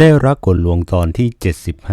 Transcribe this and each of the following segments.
เล่รักกลลวงตอนที่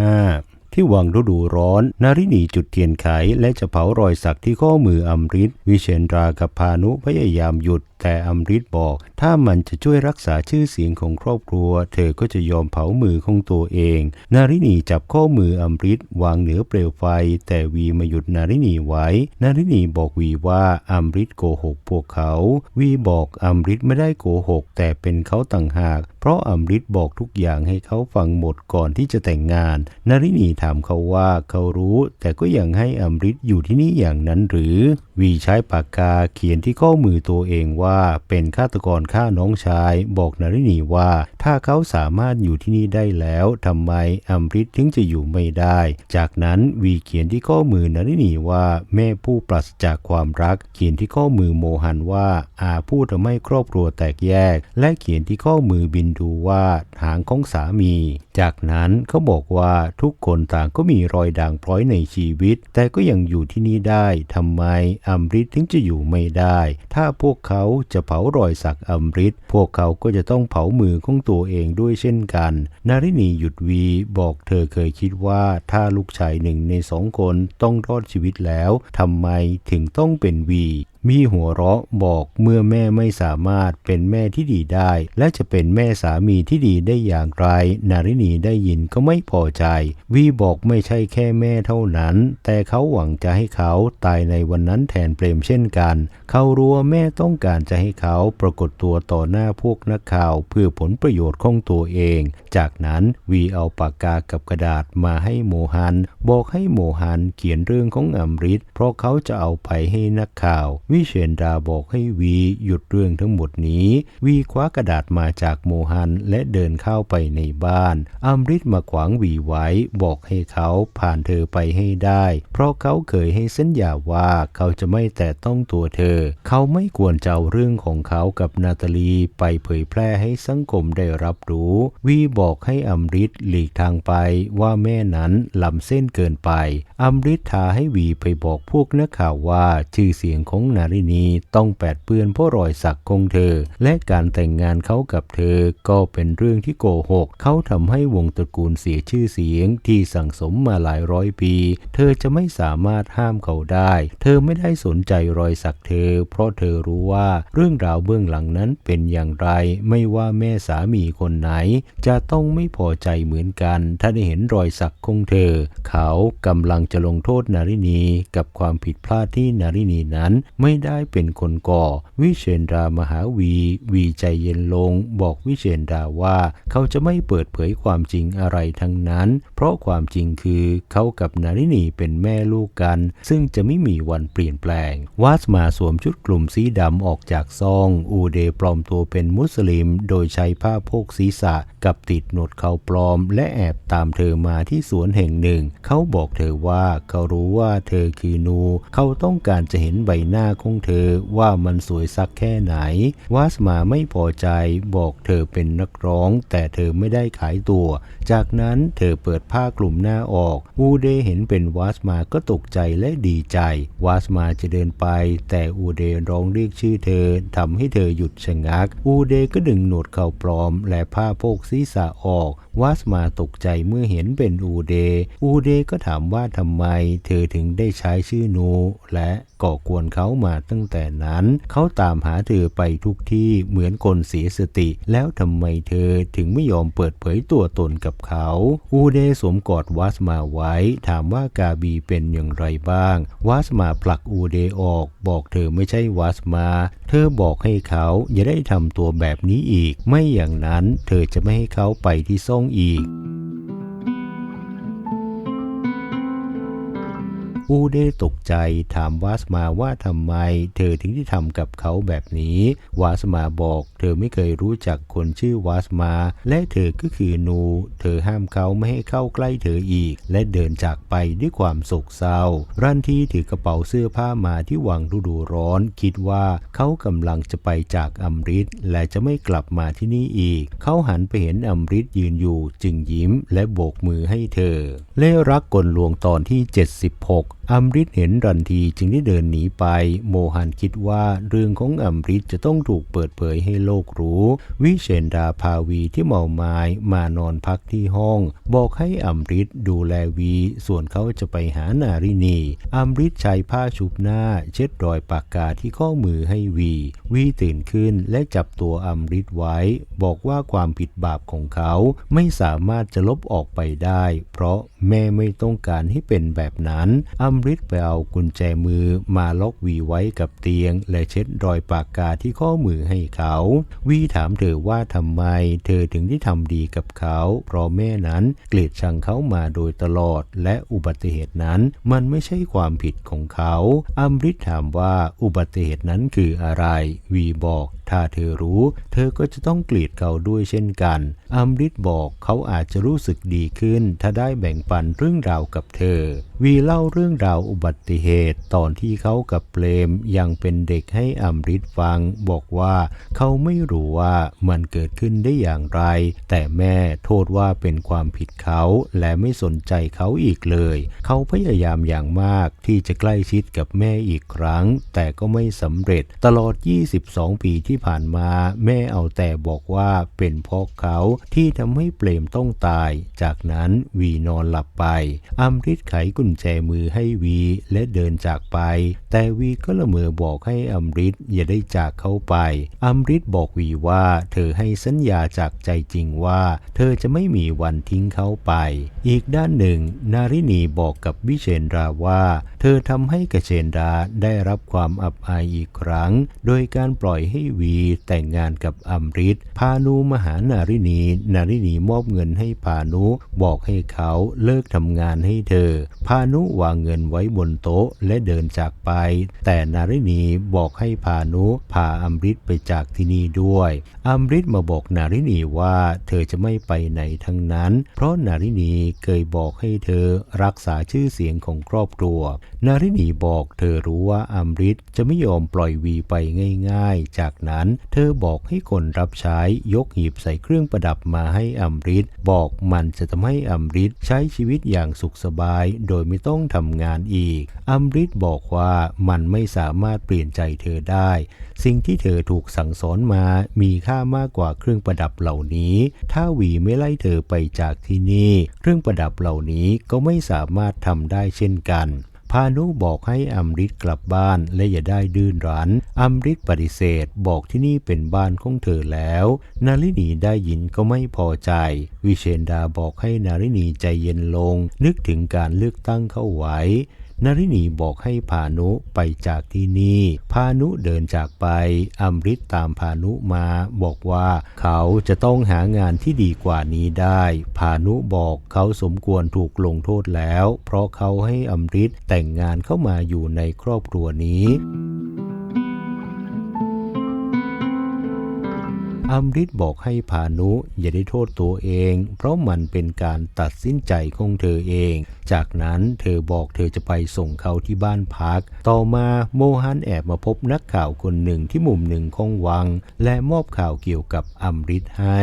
75 ที่วังฤดูร้อน นารินีจุดเทียนไข และจะเผารอยสักที่ข้อมืออมริตวิเชนรากับพานุพยายามหยุด แต่อมฤตบอก ถ้ามันจะช่วยรักษาชื่อเสียงของครอบครัว เธอก็จะยอมเผามือของตัวเอง นารินีจับข้อมืออมฤตวางเหนือเปลวไฟ แต่วีมาหยุดนารินีไว้ นารินีบอกวีว่าอมฤตโกหกพวกเขา วีบอกอมฤตไม่ได้โกหก แต่เป็นเขาต่างหาก เพราะอมฤตบอกทุกอย่างให้เขาฟังหมดก่อนที่จะแต่งงาน นารินีถามเขาว่าเขารู้ แต่ก็ยังให้อมฤตอยู่ที่นี่อย่างนั้นหรือ วีใช้ปากกาเขียนที่ข้อมือตัวเองว่าเป็นฆาตกรฆ่าน้องชาย บอกนารินีว่า ถ้าเขาสามารถอยู่ที่นี่ได้แล้วทำไมอัมฤตถึงจะอยู่ไม่ได้ จากนั้นวีเขียนที่ข้อมือนารินีว่าแม่ผู้ปราศจากความรัก เขียนที่ข้อมือโมหันว่าอาผู้ทำให้ครอบครัวแตกแยก และเขียนที่ข้อมือบินดูว่าหางของสามี จากนั้นเขาบอกว่าทุกคนต่างก็มีรอยด่างพร้อยในชีวิต แต่ก็ยังอยู่ที่นี่ได้ทำไมอัมฤตถึงจะอยู่ไม่ได้ ถ้าพวกเขาจะเผารอยสักอมฤตพวกเขาก็จะต้องเผามือของตัวเองด้วยเช่นกัน นารินีหยุดวีบอกเธอเคยคิดว่าถ้าลูกชายหนึ่งในสองคนต้องรอดชีวิตแล้วทำไมถึงต้องเป็นวี มีหัวเราะบอกเมื่อแม่ไม่สามารถเป็นแม่ที่ดีได้ และจะเป็นแม่สามีที่ดีได้อย่างไร นารินีได้ยินก็ไม่พอใจ วีบอกไม่ใช่แค่แม่เท่านั้น แต่เขาหวังจะให้เขาตายในวันนั้นแทนเปรมเช่นกัน เขารู้ว่าแม่ต้องการจะให้เขาปรากฏตัวต่อหน้าพวกนักข่าว เพื่อผลประโยชน์ของตัวเอง จากนั้นวีเอาปากกากับกระดาษมาให้โมฮัน บอกให้โมฮันเขียนเรื่องของอมฤตเพราะเขาจะเอาไปให้นักข่าววิเชนดาบอกให้วีหยุดเรื่องทั้งหมดนี้ วีคว้ากระดาษมาจากโมฮันและเดินเข้าไปในบ้านอมฤตมาขวางวีไว้บอกให้เขาผ่านเธอไปให้ได้ เพราะเขาเคยให้สัญญาว่าเขาจะไม่แตะต้องตัวเธอ เขาไม่ควรจะเอาเรื่องของเขากับนาตาลีไปเผยแพร่ให้สังคมได้รับรู้ วีบอกให้อมฤตหลีกทางไปว่าแม่นั้นล้ำเส้นเกินไปอมฤตท้าให้วีไปบอกพวกนักข่าวว่าชื่อเสียงของนารินีต้องแปดเปื้อนเพราะรอยสักของเธอ และการแต่งงานเขากับเธอก็เป็นเรื่องที่โกหก เขาทำให้วงตระกูลเสียชื่อเสียงที่สั่งสมมาหลายร้อยปี เธอจะไม่สามารถห้ามเขาได้ เธอไม่ได้สนใจรอยสักเธอ เพราะเธอรู้ว่าเรื่องราวเบื้องหลังนั้นเป็นอย่างไร ไม่ว่าแม่สามีคนไหน จะต้องไม่พอใจเหมือนกัน ถ้าได้เห็นรอยสักของเธอ เขากำลังจะลงโทษนารินีกับความผิดพลาดที่นารินีนั้นไม่ได้เป็นคนก่อ วิเชนดามหาวี วีใจเย็นลง บอกวิเชนดาว่า เขาจะไม่เปิดเผยความจริงอะไรทั้งนั้น เพราะความจริงคือเขากับนารินีเป็นแม่ลูกกัน ซึ่งจะไม่มีวันเปลี่ยนแปลง วาสมาสวมชุดกลุ่มสีดำออกจากซอง อูเดปลอมตัวเป็นมุสลิม โดยใช้ผ้าโพกศีรษะกับติดหนวดเขาปลอม และแอบตามเธอมาที่สวนแห่งหนึ่ง เขาบอกเธอว่าเขารู้ว่าเธอคือนู เขาต้องการจะเห็นใบหน้าของเธอว่ามันสวยสักแค่ไหน วาสมาไม่พอใจบอกเธอเป็นนักร้อง แต่เธอไม่ได้ขายตัว จากนั้นเธอเปิดผ้ากลุ่มหน้าออก อูเดเห็นเป็นวาสมาก็ตกใจและดีใจ วาสมาจะเดินไป แต่อูเดร้องเรียกชื่อเธอทำให้เธอหยุดชะงัก อูเดก็ดึงหนวดเข่าปลอม และผ้าโพกศีรษะออก วาสมาตกใจเมื่อเห็นเป็นอูเด อูเดก็ถามว่าทำไม เธอถึงได้ใช้ชื่อนูและ ก่อกวนเขามาตั้งแต่นั้น เขาตามหาเธอไปทุกที่เหมือนคนเสียสติ แล้วทำไมเธอถึงไม่ยอมเปิดเผยตัวตนกับเขา อูเดสวมกอดวาสมาไว้ ถามว่ากาบีเป็นอย่างไรบ้างวาสมาผลักอูเดออก บอกเธอไม่ใช่วาสมา เธอบอกให้เขาอย่าได้ทำตัวแบบนี้อีก ไม่อย่างนั้นเธอจะไม่ให้เขาไปที่ซ่องอีก อูเดตกใจถามวาสมาว่าทำไม เธอถึงได้ทำกับเขาแบบนี้ วาสมาบอก เธอไม่เคยรู้จักคนชื่อวาสมา และเธอก็คือนู เธอห้ามเขาไม่ให้เข้าใกล้เธออีก และเดินจากไปด้วยความโศกเศร้า รันทีถือกระเป๋าเสื้อผ้ามาที่วังฤดูร้อน คิดว่าเขากำลังจะไปจากอมฤตและจะไม่กลับมาที่นี่อีก เขาหันไปเห็นอมฤตยืนอยู่ จึงยิ้มและโบกมือให้เธอ เล่รักกลลวงตอนที่ 76 อัมริตเห็นรันทีจึงได้เดินหนีไป โมฮันคิดว่าเรื่องของอัมริตจะต้องถูกเปิดเผยให้โลกรู้ วิเชนดาพาวีที่เมาไม้มานอนพักที่ห้อง บอกให้อัมริตดูแลวี ส่วนเขาจะไปหานารินีอัมริตใช้ผ้าชุบหน้า เช็ดรอยปากกาที่ข้อมือให้วี วีตื่นขึ้นและจับตัวอัมริตไว้ บอกว่าความผิดบาปของเขาไม่สามารถจะลบออกไปได้ เพราะ แม่ไม่ต้องการให้เป็นแบบนั้น อัมริตไปเอากุญแจมือมาล็อกวีไว้กับเตียง และเช็ดรอยปากกาที่ข้อมือให้เขา วีถามเธอว่าทำไม เธอถึงได้ทำดีกับเขา เพราะแม่นั้นเกลียดชังเขามาโดยตลอด และอุบัติเหตุนั้นมันไม่ใช่ความผิดของเขา อัมริตถามว่าอุบัติเหตุนั้นคืออะไร วีบอกถ้าเธอรู้ เธอก็จะต้องเกลียดเขาด้วยเช่นกัน อัมริตบอกเขาอาจจะรู้สึกดีขึ้น ถ้าได้แบ่งปันเรื่องราวกับเธอ วีเล่าเรื่องราวอุบัติเหตุตอนที่เขากับเปรมยังเป็นเด็กให้อัมริตฟัง บอกว่าเขาไม่รู้ว่ามันเกิดขึ้นได้อย่างไร แต่แม่โทษว่าเป็นความผิดเขาและไม่สนใจเขาอีกเลย เขาพยายามอย่างมากที่จะใกล้ชิดกับแม่อีกครั้ง แต่ก็ไม่สำเร็จตลอด 22 ปีที่ผ่านมาแม่เอาแต่บอกว่าเป็นเพราะเขาที่ทำให้เปรมต้องตาย จากนั้นวีนอนหลับไป อัมริตไขกุญแจมือให้วีและเดินจากไป แต่วีก็ละเมอบอกให้อัมริตอย่าได้จากเขาไป อัมริตบอกวีว่าเธอให้สัญญาจากใจจริงว่า เธอจะไม่มีวันทิ้งเขาไป อีกด้านหนึ่ง นารินีบอกกับวิเชนราว่า เธอทำให้กเชนดาได้รับความอับอายอีกครั้ง โดยการปล่อยให้วีแต่งงานกับอัมริตพานุมาหานารินี นารินีมอบเงินให้พานุบอกให้เขาเลิกทำงานให้เธอ พานุวางเงินไว้บนโต๊ะและเดินจากไป แต่นารินีบอกให้พานุพาอัมริตไปจากที่นี่ด้วย อัมริตมาบอกนารินีว่าเธอจะไม่ไปไหนทั้งนั้น เพราะนารินีเคยบอกให้เธอรักษาชื่อเสียงของครอบครัว นารินีบอกเธอรู้ว่าอัมริตจะไม่ยอมปล่อยวีไปง่ายๆ จากนั้นเธอบอกให้คนรับใช้ยกหีบใส่เครื่องประดับมาให้อัมริตบอกมันจะทำให้อัมริตใช้ชีวิตอย่างสุขสบาย โดยไม่ต้องทำงานอีก อัมริตบอกว่ามันไม่สามารถเปลี่ยนใจเธอได้ สิ่งที่เธอถูกสั่งสอนมามีค่ามากกว่าเครื่องประดับเหล่านี้ ถ้าหวีไม่ไล่เธอไปจากที่นี่ เครื่องประดับเหล่านี้ก็ไม่สามารถทำได้เช่นกันพานุบอกให้อัมริตกลับบ้านและอย่าได้ดื้นรั้นอัมริตปฏิเสธบอกที่นี่เป็นบ้านของเธอแล้ว นารินีได้ยินก็ไม่พอใจ วิเชนดาบอกให้นารินีใจเย็นลง นึกถึงการเลือกตั้งเข้าไว้ นารินีบอกให้พานุไปจากที่นี่ พานุเดินจากไปอัมริตตามพานุมาบอกว่าเขาจะต้องหางานที่ดีกว่านี้ได้ พานุบอกเขาสมควรถูกลงโทษแล้ว เพราะเขาให้อัมริตแต่งงานเข้ามาอยู่ในครอบครัวนี้ อัมริตบอกให้พานุอย่าได้โทษตัวเอง เพราะมันเป็นการตัดสินใจของเธอเอง จากนั้นเธอบอกเธอจะไปส่งเขาที่บ้านพัก ต่อมาโมฮันแอบมาพบนักข่าวคนหนึ่งที่มุมหนึ่งของวัง และมอบข่าวเกี่ยวกับอัมริตให้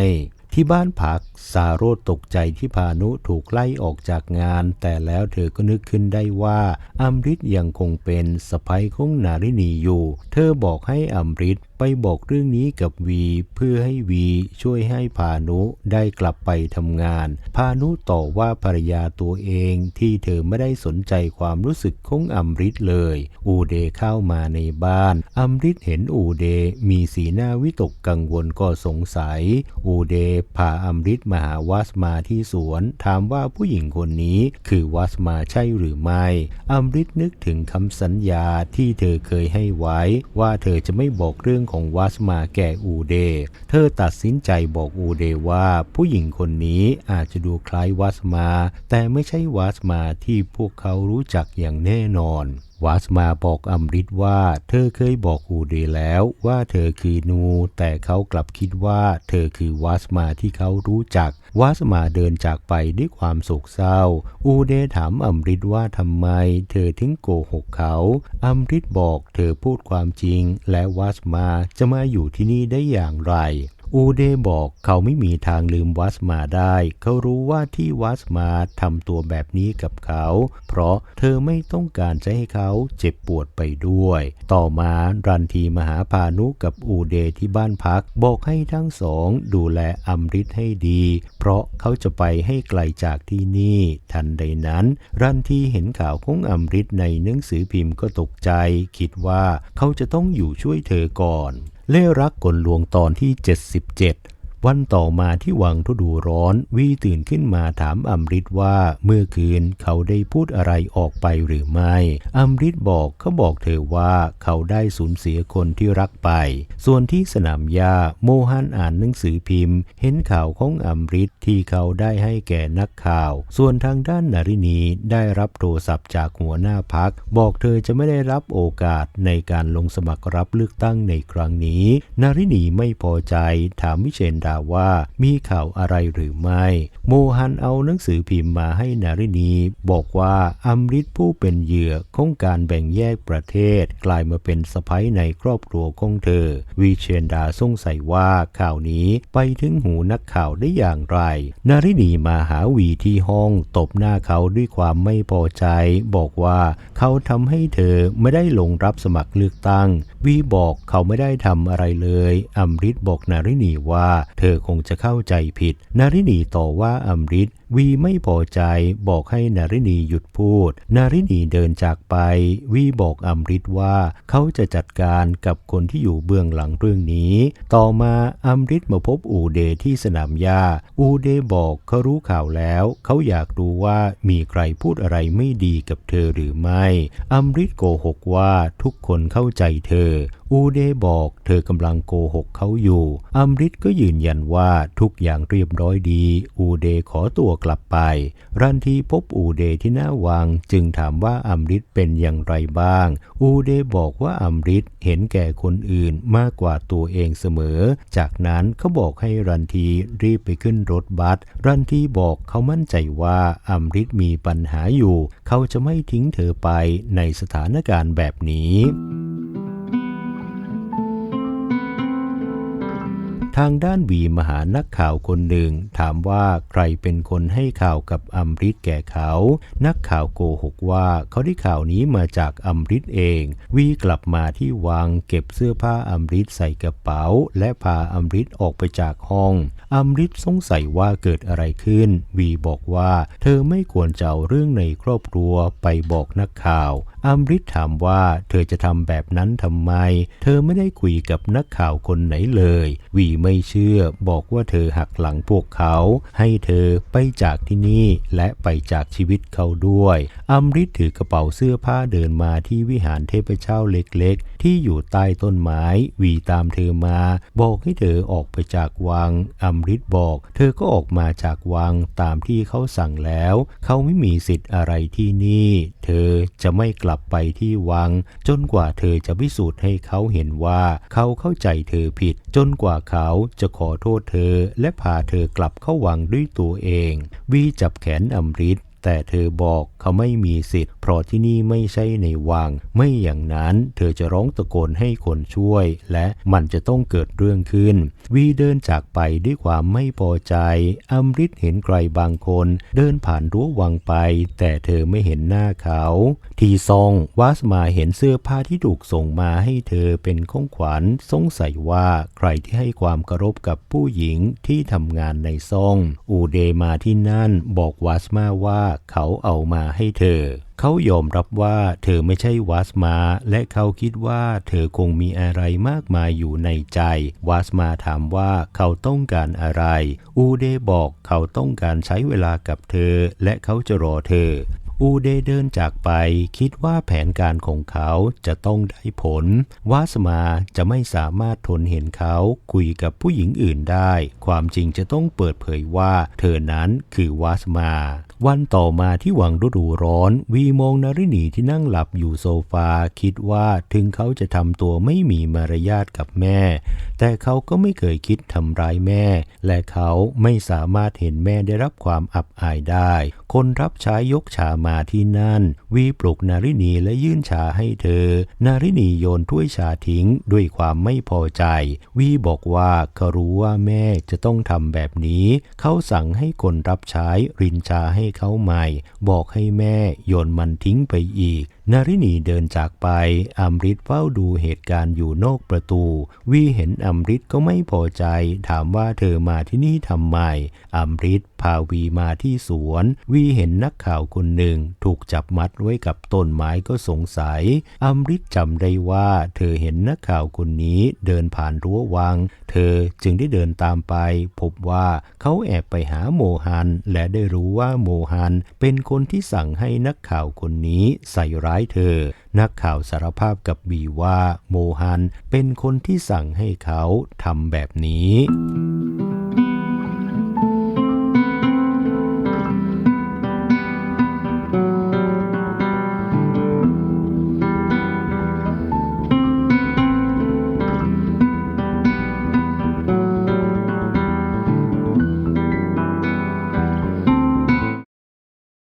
ที่บ้านพักสาโรธตกใจที่พานุถูกไล่ออกจากงาน แต่แล้วเธอก็นึกขึ้นได้ว่าอัมริตยังคงเป็นสะพ้ยของนารินีอยู่ เธอบอกให้อัมริต ไปบอกเรื่องนี้กับวีเพื่อให้วีช่วยให้พานุได้กลับไปทำงาน พานุต่อว่าภรรยาตัวเองที่เธอไม่ได้สนใจความรู้สึกของอัมริตเลย อูเดเข้ามาในบ้าน อัมริตเห็นอูเดมีสีหน้าวิตกกังวลก็สงสัย อูเดพาอัมริตมาหาวัสมาที่สวน ถามว่าผู้หญิงคนนี้คือวัสมาใช่หรือไม่ อัมริตนึกถึงคำสัญญาที่เธอเคยให้ไว้ ว่าเธอจะไม่บอกเรื่องของวัสมาแก่อูเด เธอตัดสินใจบอกอูเดว่าผู้หญิงคนนี้อาจจะดูคล้ายวัสมา แต่ไม่ใช่วัสมาที่พวกเขารู้จักอย่างแน่นอนวัสมาบอกอัมริตว่าเธอเคยบอกอูเดแล้วว่าเธอคือนู แต่เขากลับคิดว่าเธอคือวัสมาที่เขารู้จักวัสมาเดินจากไปด้วยความโศกเศร้า อูเดถามอัมริตว่าทำไม เธอถึงโกหกเขา อัมริตบอกเธอพูดความจริง และวัสมาจะมาอยู่ที่นี่ได้อย่างไร อูเดบอกเขาไม่มีทางลืมวัสมาได้ เขารู้ว่าที่วัสมาทำตัวแบบนี้กับเขา เพราะเธอไม่ต้องการจะให้เขาเจ็บปวดไปด้วย ต่อมารันทีมหาพานุกับอูเดที่บ้านพักบอกให้ทั้งสองดูแลอัมริตให้ดี เพราะเขาจะไปให้ไกลจากที่นี่ ทันใดนั้น รันทีเห็นข่าวของอัมริตในหนังสือพิมพ์ก็ตกใจ คิดว่าเขาจะต้องอยู่ช่วยเธอก่อน เล่รักกลลวงตอนที่ 77 วันต่อมาที่วังฤดูร้อน วีตื่นขึ้นมาถามอัมริตว่าเมื่อคืนเขาได้พูดอะไรออกไปหรือไม่ อัมริตบอกเขาบอกเธอว่าเขาได้สูญเสียคนที่รักไป ส่วนที่สนามหญ้าโมฮันอ่านหนังสือพิมพ์ เห็นข่าวของอัมริตที่เขาได้ให้แก่นักข่าว ส่วนทางด้านนารินีได้รับโทรศัพท์จากหัวหน้าพัก บอกเธอจะไม่ได้รับโอกาสในการลงสมัครรับเลือกตั้งในครั้งนี้ นารินีไม่พอใจถามวิเชนดาว่ามีข่าวอะไรหรือไม่ โมฮันเอาหนังสือพิมพ์มาให้นารินี บอกว่าอัมริตผู้เป็นเหยื่อของการแบ่งแยกประเทศ กลายมาเป็นสะพ้ยในครอบครัวของเธอ วิเชนดาสงสัยว่าข่าวนี้ไปถึงหูนักข่าวได้อย่างไร นารินีมาหาวีที่ห้องตบหน้าเขาด้วยความไม่พอใจ บอกว่าเขาทำให้เธอไม่ได้ลงรับสมัครเลือกตั้ง วีบอกเขาไม่ได้ทำอะไรเลย อัมริตบอกนารินีว่า เธเธอคงจะเข้าใจผิด นารินีต่อว่าอัมริต วีไม่พอใจบอกให้นารินีหยุดพูด นารินีเดินจากไป วีบอกอัมริตว่าเขาจะจัดการกับคนที่อยู่เบื้องหลังเรื่องนี้ ต่อมาอัมริตมาพบอูเดที่สนามหญ้า อูเดบอกเขารู้ข่าวแล้ว เขาอยากรู้ว่ามีใครพูดอะไรไม่ดีกับเธอหรือไม่อัมริตโกหกว่าทุกคนเข้าใจเธอ อูเดบอกเธอกำลังโกหกเขาอยู่อัมริตก็ยืนยันว่าทุกอย่างเรียบร้อยดี อูเดขอตัวกลับไป รันทีพบอูเดที่หน้าวัง จึงถามว่าอัมริตเป็นอย่างไรบ้าง อูเดบอกว่าอัมริตเห็นแก่คนอื่นมากกว่าตัวเองเสมอ จากนั้นเขาบอกให้รันทีรีบไปขึ้นรถบัส รันทีบอกเขามั่นใจว่าอัมริตมีปัญหาอยู่ เขาจะไม่ทิ้งเธอไปในสถานการณ์แบบนี้ ทางด้านวีมหานักข่าวคนหนึ่ง ถามว่าใครเป็นคนให้ข่าวกับอัมริตแก่เขา นักข่าวโกหกว่าเขาได้ข่าวนี้มาจากอัมริตเอง วีกลับมาที่วังเก็บเสื้อผ้าอัมริตใส่กระเป๋า และพาอัมริตออกไปจากห้องอัมริตสงสัยว่าเกิดอะไรขึ้น วีบอกว่า เธอไม่ควรจะเอาเรื่องในครอบครัวไปบอกนักข่าว อัมริตถามว่าเธอจะทำแบบนั้นทำไม เธอไม่ได้คุยกับนักข่าวคนไหนเลย วีไม่เชื่อบอกว่าเธอหักหลังพวกเขา ให้เธอไปจากที่นี่และไปจากชีวิตเขาด้วยอัมริตถือกระเป๋าเสื้อผ้าเดินมาที่วิหารเทพเจ้าเล็กๆ ที่อยู่ใต้ต้นไม้วีตามเธอมา บอกให้เธอออกไปจากวังอัมริตบอก เธอก็ออกมาจากวังตามที่เขาสั่งแล้ว เขาไม่มีสิทธิ์อะไรที่นี่ เธอจะไม่กลับไปที่วัง จนกว่าเธอจะพิสูจน์ให้เขาเห็นว่าเขาเข้าใจเธอผิด จนกว่าเขาจะขอโทษเธอและพาเธอกลับเข้าวังด้วยตัวเอง วีจับแขนอัมริต แต่เธอบอกเขาไม่มีสิทธิ์เพราะที่นี่ไม่ใช่ในวัง ไม่อย่างนั้นเธอจะร้องตะโกนให้คนช่วย และมันจะต้องเกิดเรื่องขึ้น วีเดินจากไปด้วยความไม่พอใจอัมริตเห็นใครบางคน เดินผ่านรั้ววังไป แต่เธอไม่เห็นหน้าเขา ทีซองวาสมาเห็นเสื้อผ้าที่ถูกส่งมาให้เธอเป็นของขวัญสงสัยว่าใครที่ให้ความเคารพกับผู้หญิงที่ทำงานในซอง อูเดมาที่นั่นบอกวาสมาว่าเขาเอามาให้เธอ เขายอมรับว่าเธอไม่ใช่วาสมา และเขาคิดว่าเธอคงมีอะไรมากมายอยู่ในใจ วาสมาถามว่าเขาต้องการอะไร อูเดบอกเขาต้องการใช้เวลากับเธอ และเขาจะรอเธออูเดเดินจากไปคิดว่าแผนการของเขาจะต้องได้ผล วาสมาจะไม่สามารถทนเห็นเขาคุยกับผู้หญิงอื่นได้ ความจริงจะต้องเปิดเผยว่า เธอนั้นคือวาสมา วันต่อมาที่หวังฤดูร้อน วีมองนารินีที่นั่งหลับอยู่โซฟาคิดว่าถึงเขาจะทำตัวไม่มีมารยาทกับแม่ แต่เขาก็ไม่เคยคิดทำร้ายแม่ และเขาไม่สามารถเห็นแม่ได้รับความอับอายได้ คนรับใช้ยกชามาที่นั่น วีปลุกนารินีและยื่นชาให้เธอ นารินีโยนถ้วยชาทิ้งด้วยความไม่พอใจ วีบอกว่าเขารู้ว่าแม่จะต้องทำแบบนี้ เขาสั่งให้คนรับใช้รินชาให้เขาใหม่ บอกให้แม่โยนมันทิ้งไปอีก นารินีเดินจากไปอัมริตเฝ้าดูเหตุการณ์อยู่นอกประตู วีเห็นอัมริตก็ไม่พอใจ ถามว่าเธอมาที่นี่ทำไมอัมริตพาวีมาที่สวน วีเห็นนักข่าวคนหนึ่ง ถูกจับมัดไว้กับต้นไม้ก็สงสัยอัมริตจำได้ว่า เธอเห็นนักข่าวคนนี้เดินผ่านรั้ววัง เธอจึงได้เดินตามไป พบว่าเขาแอบไปหาโมฮัน และได้รู้ว่าโมฮันเป็นคนที่สั่งให้นักข่าวคนนี้ใส่ร้ายเธอ นักข่าวสารภาพกับบีว่าโมฮันเป็นคนที่สั่งให้เขาทำแบบนี้